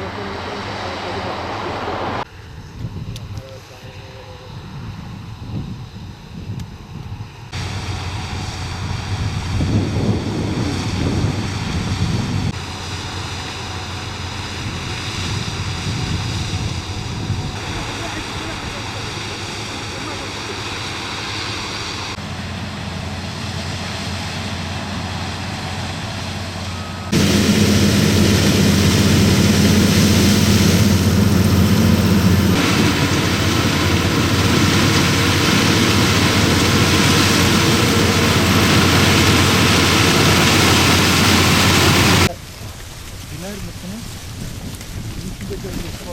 嗯。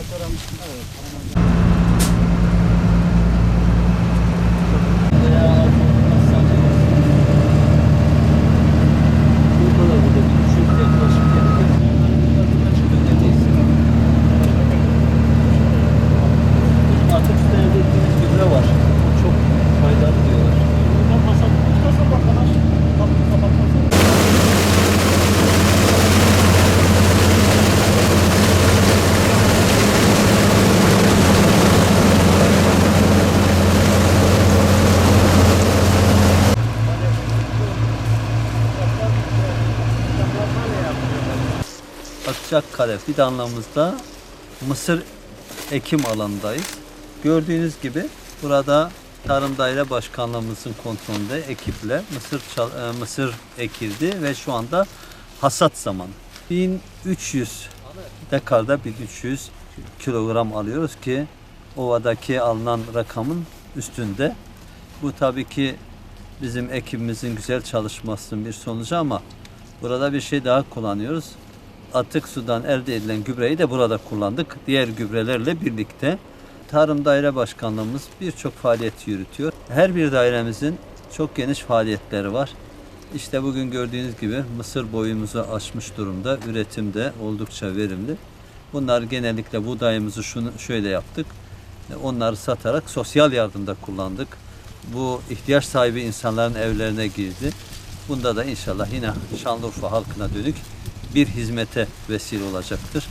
사람 생각을 바라는 Akçakkale fidanlığımızda mısır ekim alanındayız. Gördüğünüz gibi burada Tarım Daire Başkanlığımızın kontrolünde ekiple mısır e, mısır ekildi ve şu anda hasat zamanı. 1300 dekarda 1300 kilogram alıyoruz ki ovadaki alınan rakamın üstünde. Bu tabii ki bizim ekibimizin güzel çalışmasının bir sonucu ama burada bir şey daha kullanıyoruz. Atık sudan elde edilen gübreyi de burada kullandık. Diğer gübrelerle birlikte. Tarım Daire Başkanlığımız birçok faaliyet yürütüyor. Her bir dairemizin çok geniş faaliyetleri var. İşte bugün gördüğünüz gibi mısır boyumuzu aşmış durumda. Üretimde oldukça verimli. Bunlar genellikle buğdayımızı şunu şöyle yaptık. Onları satarak sosyal yardımda kullandık. Bu ihtiyaç sahibi insanların evlerine girdi. Bunda da inşallah yine Şanlıurfa halkına dönük bir hizmete vesile olacaktır.